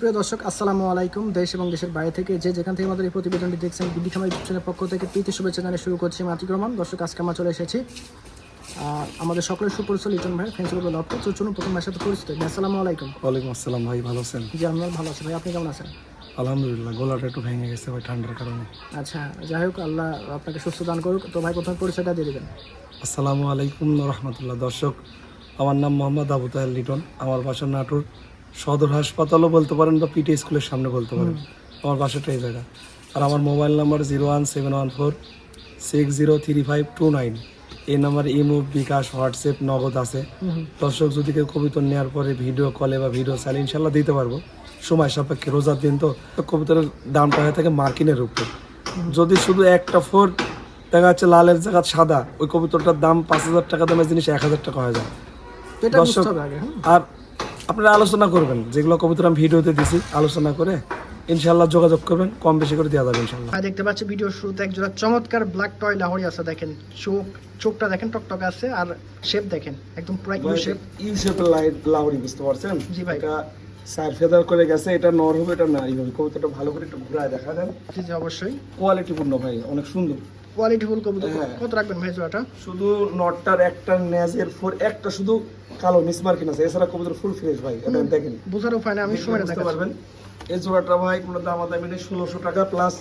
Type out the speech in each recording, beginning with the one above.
প্রিয় দর্শক আসসালামু আলাইকুম। দেশ এবং দেশের বাইরে থেকে যে যেখান থেকে আমাদের এই প্রতিবেদনটি দেখছেন বিডি খামার ইউটিউব পক্ষ থেকে প্রীতি শুভেচ্ছা জানিয়ে শুরু করছি মাতিক রহমান। দর্শক আজকে আমরা চলে এসেছি আর আমাদের সকলের সুপরিচিত লিটন ভাই ফ্রেন্ডস গ্রুপের লক্ষ্য। তো চলুন প্রথম ভাইয়ের সাথে পরিচিত আসসালামু আলাইকুম। ওয়ালাইকুম আসসালাম ভাই ভালো আছেন? জি আমি ভালো আছি। ভাই আপনি কেমন আছেন? আলহামদুলিল্লাহ গলাটা একটু ভেঙে গেছে ভাই ঠান্ডার কারণে। আচ্ছা যাই হোক আল্লাহ আপনাকে সুস্থ দান করুক। তো ভাই প্রথমে পরিচয়টা দিয়ে দেবেন। আসসালামু আলাইকুম রহমতুল্লাহ। দর্শক আমার নাম মোহাম্মদ আবু তাহের লিটন আমার বাসা নাটোর। সদর হাসপাতালও বলতে পারেন বা পিটি স্কুলের সামনে বলতে পারেন। আমার বাসাটা এই জায়গা। আর আমার mobile number zero one seven one four six zero three five two nine. এই number imo bKash WhatsApp Nagad আছে। দর্শক যদি কেউ কবিতর নেওয়ার পরে ভিডিও কলে বা ভিডিও চাইলে ইনশাল্লাহ দিতে পারব। সময় সাপেক্ষে রোজার দিন তো কবিতরের দামটা হয়ে থাকে মার্কিনের উপরে। যদি শুধু একটা ফোর দেখা যাচ্ছে লালের জায়গা সাদা ওই কবুতরটার দাম পাঁচ হাজার টাকা দামের জিনিস এক হাজার টাকা হয়ে যায়। দর্শক- আর আপনারা আলোচনা করবেন যেগুলো কবুতর আমি ভিডিওতে দিছি আলোচনা করে ইনশাল্লাহ যোগাযোগ করবেন কম বেশি করে দেওয়া যাবে ইনশাল্লাহ দেখতে পাচ্ছি ভিডিওর শুরুতে এক জোড়া চমৎকার ব্ল্যাক টয় লাহরি আছে দেখেন চোখ চোখটা দেখেন টকটক আছে আর শেপ দেখেন একদম পুরো ইউ শেপ ইউ শেপের লাইট লাউরি বুঝতে পারছেন? জি ভাই। এটা সাইড ফেদার করে গেছে এটা নর হবে এটা নারী হবে কবিতাটা ভালো করে একটু ঘুরায় দেখা দেন জি অবশ্যই। কোয়ালিটি পূর্ণ ভাই অনেক সুন্দর। কোয়ালিটি ফুল কবুতর। হ্যাঁ। কত রাখবেন ভাই জোড়াটা? শুধু নটটার একটা নেজের ফোর একটা শুধু কালো মিস মার্কিন আছে। এছাড়া কবুতর ফুল ফ্রেশ ভাই এটা দেখেন। বুঝার উপায় না আমি সময় বুঝতে পারবেন। এই জোড়াটা ভাই কোনো দামাদামি নেই ষোলোশো টাকা প্লাস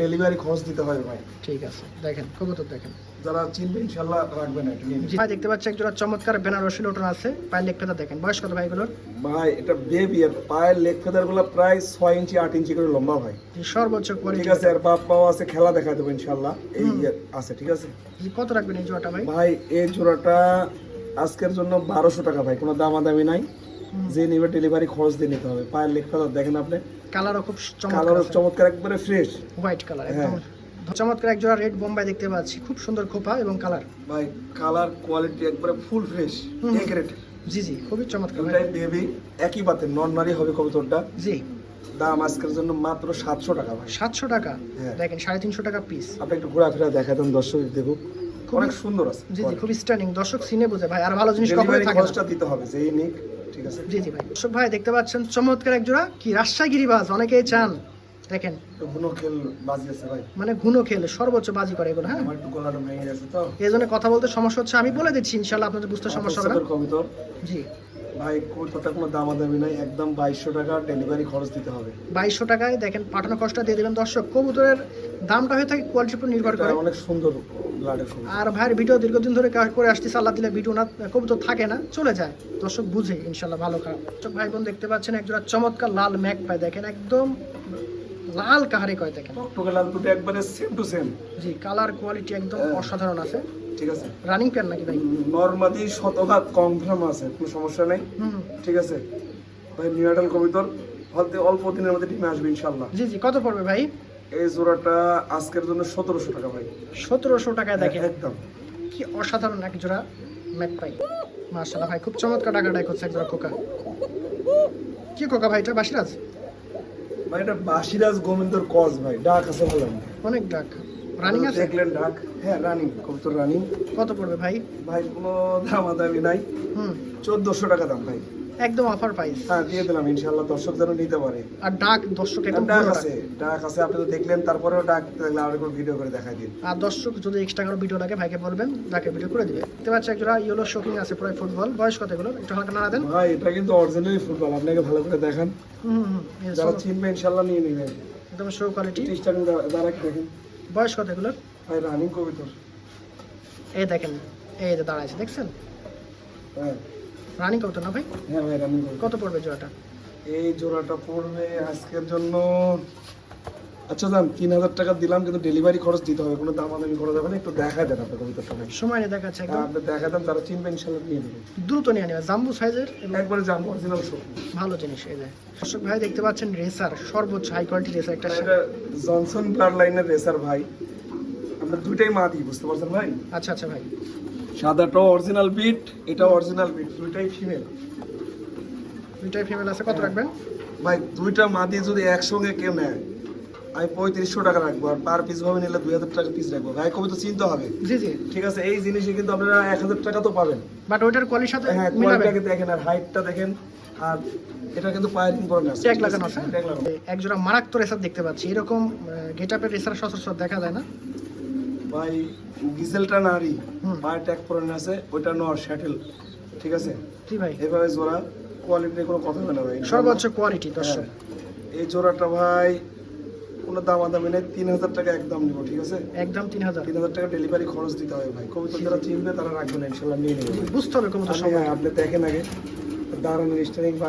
ডেলিভারি খরচ দিতে হবে ভাই। ঠিক আছে দেখেন কবুতর দেখেন। যারা চিনবে ইনশাল্লাহ রাখবেন এটা ভাই দেখতে পাচ্ছি এক চমৎকার বেনারসি লোটন আছে। পায়ের লেগটা দেখেন। বয়স কত ভাই এগুলোর ভাই এটা বেবি আর পায়ের লেগ ফেদারগুলো প্রায় ছয় ইঞ্চি আট ইঞ্চি করে লম্বা ভাই। জি, সর্বোচ্চ ঠিক আছে আর বাপ পাও আছে খেলা দেখা দেবো ইনশাল্লাহ। এই আছে ঠিক আছে? কত রাখবেন এই জোড়াটা ভাই? ভাই এই জোড়াটা আজকের জন্য বারোশো টাকা ভাই কোনো দামাদামি নাই। যে নিবে ডেলিভারি খরচ দিয়ে নিতে হবে। পায়ের লেগ ফেদার দেখেন আপনি। কালারও খুব চমৎকার কালার চমৎকার একবারে ফ্রেশ হোয়াইট কালার হ্যাঁ। একদম চমৎকার এক জোড়া রেড বোম্বাই দেখতে পাচ্ছি। খুব সুন্দর খোপা এবং কালার ভাই কালার কোয়ালিটি একবারে ফুল ফ্রেশ। এক রেট জি জি খুবই চমৎকার ভাই। বেবি একই বাতে নন নারী হবে কবুতরটা। জি। দাম আজকের জন্য মাত্র সাতশো টাকা ভাই। সাতশো টাকা? হ্যাঁ। দেখেন সাড়ে তিনশো টাকা পিস আপনি একটু ঘোরাফেরা দেখা দেন দর্শক দেখুক। অনেক সুন্দর আছে জি জি খুবই স্ট্যান্ডিং দর্শক সিনে বোঝে ভাই আর ভালো জিনিস কখনোই থাকে না। দিতে হবে যেই নিক ঠিক আছে। জি জি ভাই। দর্শক ভাই দেখতে পাচ্ছেন চমৎকার এক জোড়া। কি রাজশাহী গিরিবাজ অনেকেই চান। দেখেন। বুনো খেল বাজি আছে ভাই। মানে গুনো খেলে সর্বোচ্চ বাজি করে এগুলো হ্যাঁ? একটু গলাটা ভেঙে গেছে তো। এই জন্য কথা বলতে সমস্যা হচ্ছে। আমি বলে দিচ্ছি ইনশাল্লাহ আপনাদের বুঝতে সমস্যা হবে না। কবিতর জি। ভাই কবিতরটা কোনো দামাদামি নাই একদম বাইশশো টাকা ডেলিভারি খরচ দিতে হবে। বাইশশো টাকায় দেখেন পাঠানো কষ্ট দিয়ে দেবেন দর্শক। কবুতরের দামটা হয়ে থাকে কোয়ালিটির উপর নির্ভর করে। অনেক সুন্দর আর ভাইয়ের ভিডিও দীর্ঘদিন ধরে করে আসতেছে আল্লাহ দিলে ভিডিও না কবুতর থাকে না চলে যায়। দর্শক বুঝে ইনশাল্লাহ ভালো খারাপ। ভাই বোন দেখতে পাচ্ছেন একজোড়া চমৎকার লাল ম্যাক পায়। দেখেন একদম লাল কাহারে কয় দেখেন? টকটকে লাল দুটো একবারে সেম টু সেম জি কালার কোয়ালিটি একদম হ্যাঁ। অসাধারণ আছে। ঠিক আছে। রানিং প্যান নাকি ভাই? নর্মাদি শতভাগ কনফার্ম আছে কোনো সমস্যা নেই। ঠিক আছে। ভাই নিউ আইডাল কবিতর হয়তো অল্প দিনের মধ্যে টিমে আসবে ইনশাল্লাহ জি জি কত পড়বে ভাই? এই জোড়াটা আজকের জন্য সতেরোশো টাকা ভাই। সতেরোশো টাকায় দেখেন। একদম। কি অসাধারণ এক জোড়া ম্যাক পাই। মার্শাল্লাহ ভাই খুব চমৎকার টাকা ডাক হচ্ছে এক জোড়া কোকা কি কোকা ভাই এটা? বাসিরাজ? ভাই এটা বাসিরাজ গোবিন্দর কজ ভাই ডাক আছে বললাম অনেক ডাক। রানিং আছে? দেখলেন ডাক? হ্যাঁ রানিং কবুতর রানিং কত পড়বে ভাই? ভাই কোনো দামাদামি নাই। হুম। চোদ্দশো টাকা দাম ভাই। একদম অফার প্রাইস হ্যাঁ দিয়ে দিলাম ইনশাল্লাহ দর্শক যেন নিতে পারে। আর ডাক দর্শক একদম ডাক আছে ডাক। আছে আপনি তো দেখলেন তারপরেও ডাক দেখলে আর একবার ভিডিও করে দেখাই দিন। আর দর্শক যদি এক্সট্রা করে ভিডিও লাগে ভাইকে বলবেন ডাকে ভিডিও করে দিবে। দেখতে পাচ্ছি একজোড়া ইয়েলো শপিং আছে পুরো ফুটবল বয়স কত এগুলো একটু হালকা নাড়া দেন। ভাই এটা কিন্তু অরিজিনালি ফুটবল আপনাকে ভালো করে দেখান। হুম যারা চিনবে ইনশাল্লাহ নিয়ে নেবেন একদম শো কোয়ালিটি যারা কি দেখেন। বয়স কত এগুলো ভাই রানিং কবিতর এই দেখেন এই যে দাঁড়াইছে দেখছেন? হ্যাঁ। রানিং কত না ভাই? হ্যাঁ ভাই রানিং কত। পড়বে জোড়াটা? এই জোড়াটা পড়বে আজকের জন্য আচ্ছা দাম তিন হাজার টাকা দিলাম কিন্তু ডেলিভারি খরচ দিতে হবে কোনো দামাদামি খরচ হবে না একটু দেখা দেন কবিতাটা ভাই। সময় নিয়ে দেখাচ্ছে হ্যাঁ, একদম আপনি দেখা দেন তারা চিনবে ইনশাল্লাহ নিয়ে দেবে। দ্রুত নিয়ে নেবে জাম্বু সাইজের একবারে জাম্বু অরিজিনাল শো ভালো জিনিস এই যে। দর্শক ভাই দেখতে পাচ্ছেন রেসার সর্বোচ্চ হাই কোয়ালিটি রেসার একটা এটা জনসন ব্লাড লাইনের রেসার ভাই। আমরা দুইটাই মা দিই বুঝতে পারছেন ভাই? আচ্ছা আচ্ছা ভাই। সাদাটাও অরিজিনাল বিট এটা অরিজিনাল বিট দুইটাই ফিমেল দুইটাই ফিমেল আছে কত রাখবেন? ভাই দুইটা মাদি যদি একসঙ্গে কেউ নেয় আমি পঁয়ত্রিশশো টাকা রাখব আর পার পিস ভাবে নিলে দুই হাজার টাকা পিস রাখব। ভাই কবে তো চিনতে হবে। জি জি। ঠিক আছে এই জিনিসে কিন্তু আপনারা এক হাজার টাকা তো পাবেন। বাট ওইটার কোয়ালিটির সাথে হ্যাঁ কোয়ালিটিটাকে দেখেন আর হাইটটা দেখেন আর এটা কিন্তু পায়ারিং করে না ট্যাগ লাগানো আছে এক জোড়া মারাত্মক রেসার দেখতে পাচ্ছি। এরকম গেট আপের রেসার সচরাচর দেখা যায় না। ভাই গিজেলটা নারী। পায়ে ট্যাগ পরে আছে ওইটা নর শ্যাটেল ঠিক আছে? জি ভাই। এভাবে জোড়া কোয়ালিটি কোনো কথা হবে না ভাই সর্বোচ্চ কোয়ালিটি দর্শক। হ্যাঁ। এই জোড়াটা ভাই কোনো দামাদামি নেই তিন হাজার টাকা একদম নিবো ঠিক আছে? একদম তিন হাজার। তিন হাজার টাকা ডেলিভারি খরচ দিতে হবে ভাই। কবিতা যারা চিনবে তারা রাখবে না ইনশাল্লাহ নিয়ে নেবে বুঝতে হবে সব হ্যাঁ, আপনি দেখেন আগে। দাঁড়ানো স্টারিং বা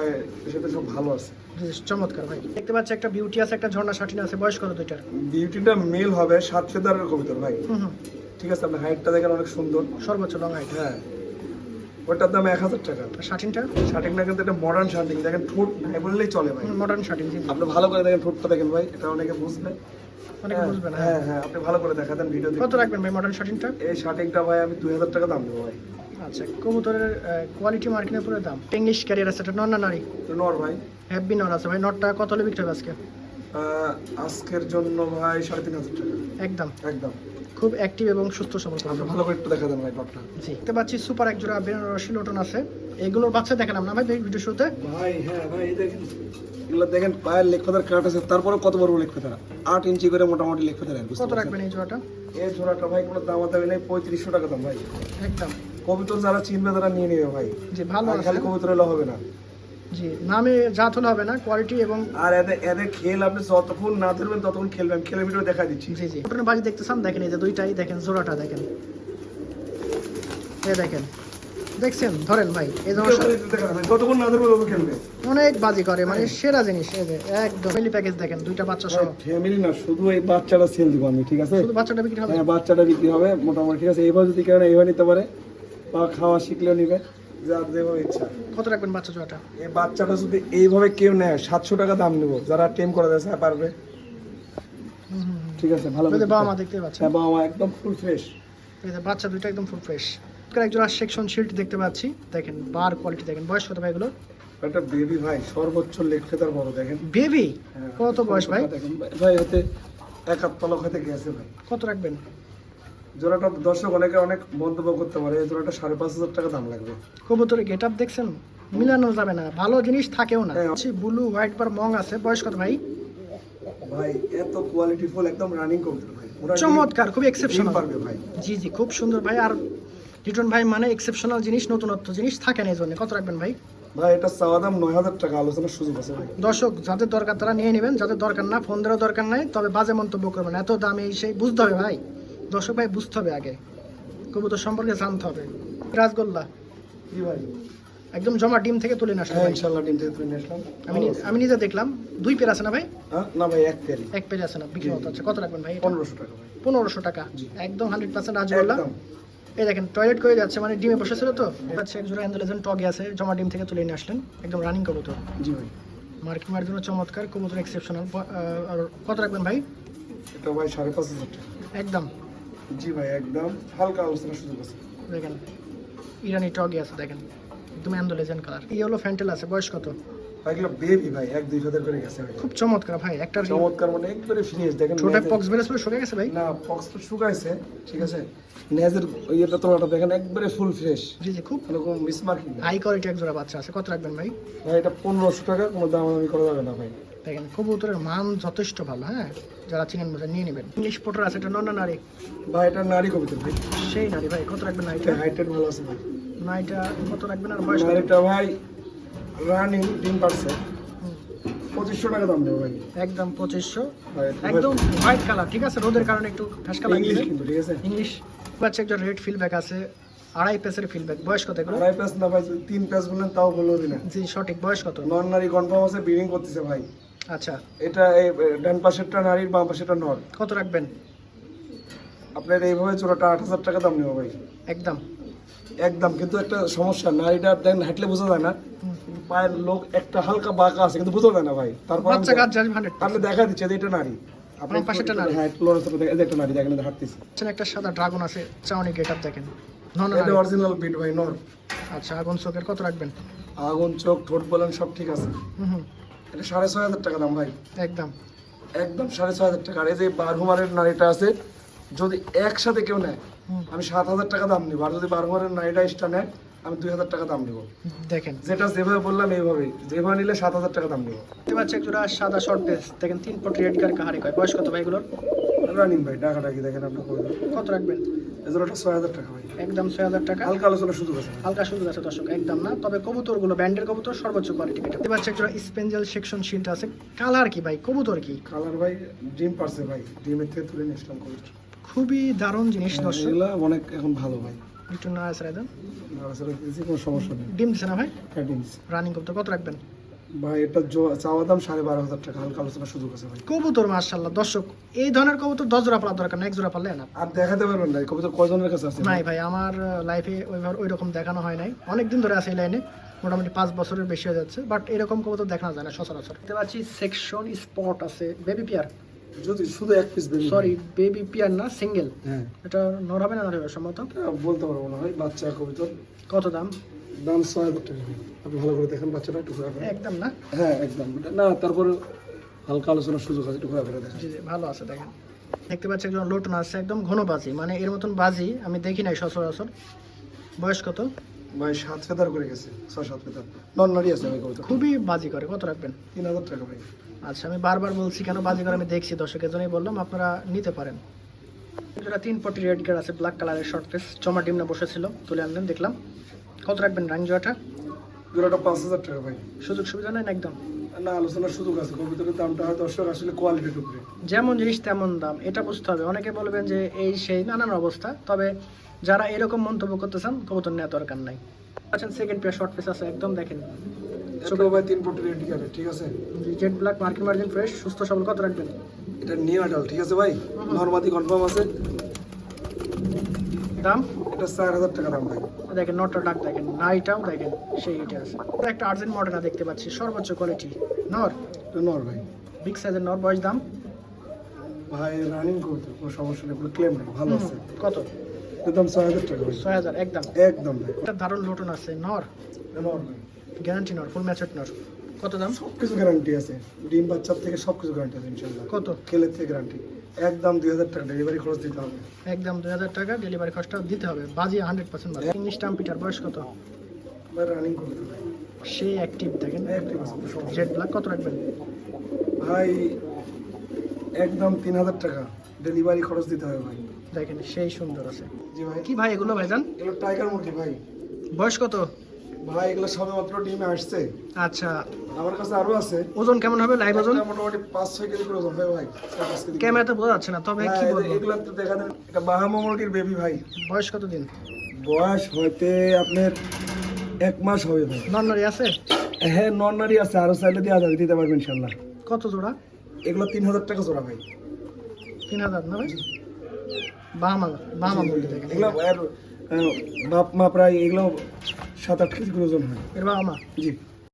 সেটা সব ভালো আছে। চমৎকার ভাই। দেখতে পাচ্ছি একটা বিউটি আছে একটা ঝর্ণা শাটিন আছে বয়স কত দুইটার? বিউটিটা মেল হবে সাত ফেদারের কবিতর ভাই। ঠিক আছে আপনার হাইটটা দেখেন অনেক সুন্দর। সর্বোচ্চ লং হাইট হ্যাঁ। ওটার দাম এক হাজার টাকা। শাটিনটা শার্টিংটা কিন্তু একটা মডার্ন শার্টিং দেখেন ঠোঁট নাই বললেই চলে ভাই। Modern satin. আপনি ভালো করে দেখেন ঠোঁটটা দেখেন ভাই এটা অনেকে বুঝবে। অনেকে হ্যাঁ, বুঝবে না হ্যাঁ। হ্যাঁ আপনি ভালো করে দেখাতেন ভিডিও কত রাখবেন ভাই মডার্ন শাটিনটা এই শার্টিংটা ভাই আমি দুই হাজার টাকা দাম দেবো ভাই। আচ্ছা কবুতরের কোয়ালিটি মার্কিনের পুরো দাম? ইংলিশ ক্যারিয়ার আছে এটা নন না নারী? নর ভাই। হ্যাপি নন আছে ভাই নটটা কত হলে বিক্রি হবে আজকে? আজকের জন্য ভাই সাড়ে তিন হাজার টাকা। একদম? একদম। খুব অ্যাক্টিভ এবং সুস্থ সবল ভালো করে একটু দেখা দেন ভাই টপটা জি দেখতে পাচ্ছি সুপার এক জোড়া বেনারসি লোটন আছে। এগুলোর বাচ্চা দেখালাম না ভাই ভিডিও শুরুতে। ভাই হ্যাঁ ভাই দেখেন। এগুলো দেখেন পায়ের লেখ পাতার কাট আছে তারপরে কত বড় লেখ পাতা? আট ইঞ্চি করে মোটামুটি লেখ পাতা কত রাখবেন এই জোড়াটা? এই জোড়াটা ভাই কোনো দাম দামি নেই পঁয়ত্রিশশো টাকা দাম ভাই। একদম। কবিতর যারা চিনবে তারা নিয়ে নেবে ভাই। জি ভালো আর খালি কবিতর হলে হবে না। জি নামে জাত হলে হবে না কোয়ালিটি এবং আর এদের এদের খেল আপনি যতক্ষণ না ধরবেন ততক্ষণ খেলবেন। খেলে ভিডিও দেখা দিচ্ছি। জি জি। বাজি দেখতেছেন দেখেন এই যে দুইটাই দেখেন জোড়াটা দেখেন। এ দেখেন। দেখছেন? ধরেন ভাই এই যতক্ষণ না ধরবে খেলবে। অনেক বাজি করে মানে সেরা জিনিস এই যে একদম। ফ্যামিলি প্যাকেজ দেখেন দুইটা বাচ্চা সহ। ফ্যামিলি না শুধু এই বাচ্চাটা সেল দিব আমি ঠিক আছে? শুধু বাচ্চাটা বিক্রি হবে? হ্যাঁ বাচ্চাটা বিক্রি হবে মোটামুটি ঠিক আছে? এইভাবে যদি কেউ নেয়, এইভাবে নিতে পারে। বা খাওয়া শিখলেও নিবে। যার যেভাবে ইচ্ছা। কত রাখবেন বাচ্চা জোড়াটা? এই বাচ্চাটা যদি এইভাবে কেউ নেয় সাতশো টাকা দাম নেব। যারা টেম করে দেয় হ্যাঁ পারবে। ঠিক আছে ভালো বাবা মা দেখতে পাচ্ছেন। হ্যাঁ বাবা মা একদম ফুল ফ্রেশ বাচ্চা দুইটা একদম ফুল ফ্রেশ একজোড়া সেকশন শিল্ড দেখতে পাচ্ছি। দেখেন বার কোয়ালিটি দেখেন। বয়স কত ভাই এগুলো? একটা বেবি ভাই সর্বোচ্চ লেগ ফেতার বড় দেখেন। বেবি হ্যাঁ, কত বয়স ভাই? দেখেন। ভাই, ভাই হতে এক হাত তলক হতে গেছে ভাই। কত রাখবেন? জোড়াটা দর্শক অনেকে অনেক মন্তব্য করতে পারে এই জোড়াটা সাড়ে পাঁচ হাজার টাকা দাম লাগবে। কবুতরের গেট আপ দেখছেন? মিলানো যাবে না ভালো জিনিস থাকেও না। ব্লু হোয়াইট বার মং আছে বয়স কত ভাই? ভাই এত কোয়ালিটি ফুল একদম রানিং কবুতর ভাই। চমৎকার খুব এক্সেপশনাল পারবে ভাই। জি জি খুব সুন্দর ভাই। আর লিটন ভাই মানে এক্সেপশনাল জিনিস নতুনত্ব জিনিস থাকে না এই জন্য। কত রাখবেন ভাই? ভাই এটা চাওয়া দাম নয় হাজার টাকা আলোচনার সুযোগ আছে ভাই। দর্শক যাদের দরকার তারা নিয়ে নেবেন যাদের দরকার না ফোন দেওয়ার দরকার নাই তবে বাজে মন্তব্য করবেন। এত দামে সেই বুঝতে হবে ভাই। দর্শক ভাই বুঝতে হবে আগে। কবুতর সম্পর্কে জানতে হবে। রাজগোল্লা। কি ভাই। একদম জমা ডিম থেকে তুলে না হ্যাঁ ইনশাল্লাহ ডিম থেকে তুলে আসলাম। আমি আমি নিজে দেখলাম। দুই পের আছে না ভাই? হ্যাঁ না ভাই এক পেয়ারি এক পেজ আছে না? বিক্রি হতে হচ্ছে কত রাখবেন ভাই এটা? পনেরোশো টাকা ভাই। পনেরোশো টাকা। একদম হান্ড্রেড পার্সেন্ট রাজগোল্লা। এই দেখেন টয়লেট করে যাচ্ছে? মানে ডিমে বসেছিল তো। আচ্ছা এক জোড়া অ্যান্ডোলেজন টগে আছে। জমা ডিম থেকে তুলে নিয়ে আসলেন। একদম রানিং কবুতর। জি ভাই। মার্কিং মার জন্য চমৎকার। কবুতর এক্সেপশনাল আর কত রাখবেন ভাই? এটা ভাই সাড়ে পাঁচ হাজার টাকা। একদম। জি ভাই একদম হালকা আলোচনার সুযোগ আছে। দেখেন ইরানি টগে আছে দেখেন একদম অ্যান্ডোলেজন কালার এই হলো ফ্যান্টেল আছে বয়স কত? এগুলো বেবি ভাই এক দুই হাজার করে গেছে খুব চমৎকার ভাই একটা চমৎকার মানে একবারে দেখেন পক্স বেরেস গেছে ভাই? না পক্স তো শুকাইছে ঠিক আছে? নেজের ইয়েটা দেখেন একবারে ফুল ফ্রেশ জি জি খুব হাই কোয়ালিটি এক জোড়া বাচ্চা আছে কত রাখবেন ভাই? ভাই এটা পনেরোশো টাকা কোনো দাম আমি করা যাবে না ভাই। দেখেন কবুতরের মান যথেষ্ট ভালো হ্যাঁ? যারা চিনেন বোঝা নিয়ে নেবেন। ইংলিশ পোটার আছে এটা নন নারী। ভাই এটা নারী কবিতা ভাই। সেই নারী ভাই কত রাখবেন না এটা এটা ভালো আছে ভাই। না এটা কত রাখবেন আর বয়স? নারীটা ভাই রানিং ডিম পারছে। পঁচিশশো টাকা দাম দেবো ভাই। একদম পঁচিশশো। একদম হোয়াইট কালার ঠিক আছে? রোদের কারণে একটু ঠাসকা ইংলিশ কিন্তু ঠিক আছে? ইংলিশ বাচ্চা একটা রেড ফিলব্যাক আছে আড়াই পেসের ফিলব্যাক বয়স কত এগুলো? আড়াই প্যাস না ভাই তিন প্যাস বললেন তাও বলল দিনা জি সঠিক। বয়স কত? নন নারী কনফার্ম আছে ব্রিডিং করতেছে ভাই। আচ্ছা। এটা এই ডান পাশেরটা নারীর বাম পাশেরটা নর। কত রাখবেন? আপনার এইভাবে চোরাটা আট হাজার টাকা দাম নেব ভাই। একদম। একদম কিন্তু একটা সমস্যা নারীটা দেন হাঁটলে বোঝা যায় না। পায়ের লোক একটা হালকা বাঁকা আছে কিন্তু বোঝা যায় না ভাই। তারপর আপনি দেখা দিচ্ছে যে এটা নারী। আপনি বাম পাশেরটা নারী। হ্যাঁ একটু লড়াচড়া দেখেন একটা নারী দেখেন হাঁটতেছে। একটা সাদা ড্রাগন আছে চাউনি গেট আপ দেখেন। এটা অরিজিনাল বিট ভাই নর। আচ্ছা আগুন চোখের কত রাখবেন? আগুন চোখ ঠোঁট বলেন সব ঠিক আছে। হুম। এটা সাড়ে ছয় হাজার টাকা দাম ভাই। একদম। একদম সাড়ে ছয় হাজার টাকা। আর এই যে বারহুমারের নারীটা আছে যদি একসাথে কেউ নেয় আমি সাত হাজার টাকা দাম নিব। আর যদি বারহুমারের নারীটা এক্সট্রা নেয় আমি দুই হাজার টাকা দাম নেব। দেখেন। যেটা যেভাবে বললাম এইভাবেই। যেভাবে নিলে সাত হাজার টাকা দাম নেব। দেখতে পাচ্ছি এক সাদা শর্ট ড্রেস দেখেন তিন ফুট রেড কার কাহারি কয়? বয়স কত ভাই এগুলোর? রানিং ভাই টাকা টাকি দেখেন আপনি কত রাখবেন? এজোড়াটা ছয় হাজার টাকা ভাই। একদম ছয় হাজার টাকা। হালকা আলোচনা সুযোগ আছে হালকা সুযোগ আছে দর্শক একদম না। তবে কবুতরগুলো ব্যান্ডের কবুতর সর্বোচ্চ কোয়ালিটি এটা স্পেঞ্জেল সেকশন আছে। কালার কি ভাই? কবুতর কি? কালার ভাই ডিম পারছে ভাই। ডিমের থেকে তুলে নিয়ে আসলাম খুবই দারুণ জিনিস দর্শক। এগুলা অনেক এখন ভালো ভাই। একটু না আছে কোনো সমস্যা নেই। ডিম দিছে না ভাই? হ্যাঁ ডিম রানিং কবুতর কত রাখবেন? ভাই এটা চাওয়া দাম সাড়ে বারো হাজার টাকা হালকা আলোচনার সুযোগ আছে ভাই। কবুতর মার্শাল্লাহ দর্শক এই ধরনের কবুতর দশ জোড়া পালার দরকার না এক জোড়া পারলে না আর দেখাতে পারবেন না কবিতা কয়জনের কাছে আছে? নাই ভাই আমার লাইফে ওইভাবে ওই রকম দেখানো হয় নাই। অনেক দিন ধরে আছে এই লাইনে মোটামুটি পাঁচ বছরের বেশি হয়ে যাচ্ছে বাট এরকম কবুতর দেখানো যায় না সচরাচর। দেখতে পাচ্ছি সেকশন স্পট আছে বেবি পিয়ার যদি শুধু এক piece baby sorry baby pair না সিঙ্গেল হ্যাঁ। এটা নর হবে না নর হবে সম্ভবত? বলতে পারব না ভাই বাচ্চা কবিতার। কত দাম? দাম ছয় হাজার টাকা। আপনি ভালো করে দেখেন বাচ্চাটা একটু একদম না? হ্যাঁ একদম। না তারপরে হালকা আলোচনার সুযোগ আছে একটু দেখেন। জি জি ভালো আছে দেখেন। দেখতে পাচ্ছি একজন লোটন আছে একদম ঘন বাজি। মানে এর মতন বাজি আমি দেখি নাই সচরাচর। বয়স কত? ভাই সাত ফেদার করে গেছে ছয় সাত ফেদার। নন নারী আছে কবিতা খুবই বাজি করে কত রাখবেন? তিন হাজার টাকা ভাই আচ্ছা আমি বারবার বলছি কেন বাজি করে আমি দেখছি দর্শকের জন্যই বললাম আপনারা নিতে পারেন। যেটা তিন পটি রেড কার আছে ব্ল্যাক কালারের শর্ট পিস চমা ডিমনা বসেছিল তুলে আনলেন দেখলাম। কত রাখবেন রাং জোয়াটা জোড়াটা পাঁচ হাজার টাকা ভাই। সুযোগ সুবিধা নেন একদম? না আলোচনার সুযোগ আছে। কবিতার দামটা হয় দর্শক আসলে কোয়ালিটির উপরে। যেমন জিনিস তেমন দাম এটা বুঝতে হবে। অনেকে বলবেন যে এই সেই নানান অবস্থা তবে যারা এরকম মন্তব্য করতে চান কবুতর নেওয়া দরকার নাই। আচ্ছা সেকেন্ড পেয়ার শর্ট পিস আছে একদম দেখেন। ছোট ভাই তিন ফুট রেডি করে ঠিক আছে? জেড ব্ল্যাক মার্কিন মার্জিন ফ্রেশ সুস্থ সবল কত রাখবেন? এটা নিউ আডাল ঠিক আছে ভাই? নর্মাদি কনফার্ম আছে। দাম? এটা চার হাজার টাকা দাম ভাই দেখেন নটটা ডাক দেখেন নাইটাও দেখেন সেই এটা আছে। একটা আর্জেন্ট মডেলটা দেখতে পাচ্ছি সর্বোচ্চ কোয়ালিটি নর নর ভাই। বিগ সাইজের নর বয়স দাম? ভাই রানিং করতে কোনো সমস্যা নেই কোনো ক্লেম নেই ভালো আছে। কত? এটার দাম ছয় হাজার টাকা ছয় হাজার একদম। একদম ভাই। একটা দারুণ লোটন আছে নর এটা নর গ্যারান্টি নর ফুল ম্যাচেট নর কত দাম? সব কিছু গ্যারান্টি আছে। ডিম বাচ্চার থেকে সব কিছু গ্যারান্টি আছে ইনশাল্লাহ কত? খেলের থেকে গ্যারান্টি একদম দুই হাজার টাকা ডেলিভারি খরচ দিতে হবে। একদম দুই হাজার টাকা ডেলিভারি খরচটা দিতে হবে বাজি হান্ড্রেড পার্সেন্ট বাজি ইংলিশ টাম্পিটার বয়স কত? ভাই রানিং করতে ভাই সেই অ্যাক্টিভ দেখেন। জেড ব্ল্যাক কত রাখবেন? ভাই একদম তিন হাজার টাকা ডেলিভারি খরচ দিতে হবে ভাই। দেখেন সেই সুন্দর আছে। জি ভাই। কি ভাই এগুলো ভাইজান? এগুলো টাইগার মুরগি ভাই। বয়স কত? ভাই এগুলো সবে মাত্র ডিমে আসছে। আচ্ছা। আমার কাছে আরও আছে। ওজন কেমন হবে লাইভ ওজন? মোটামুটি পাঁচ ছয় কেজি করে ওজন হয় ভাই। ক্যামেরাতে বোঝা যাচ্ছে না তবে হ্যাঁ, কি বলব? এগুলো তো দেখা দেন এটা বাহামা মুরগির বেবি ভাই। বয়স কত দিন বয়স হইতে আপনার এক মাস হবে ভাই। নর্নারি আছে? হ্যাঁ নন নারী আছে আরও চাইলে দেওয়া যাবে দিতে পারবেন ইনশাল্লাহ কত জোড়া? এগুলো তিন হাজার টাকা জোড়া ভাই। তিন হাজার না ভাই? বাহামা বাহামা মুরগি এগুলো বাপ মা প্রায় এগুলো সাত আট কেজি করে ওজন হয়। এর বাবা মা? জি।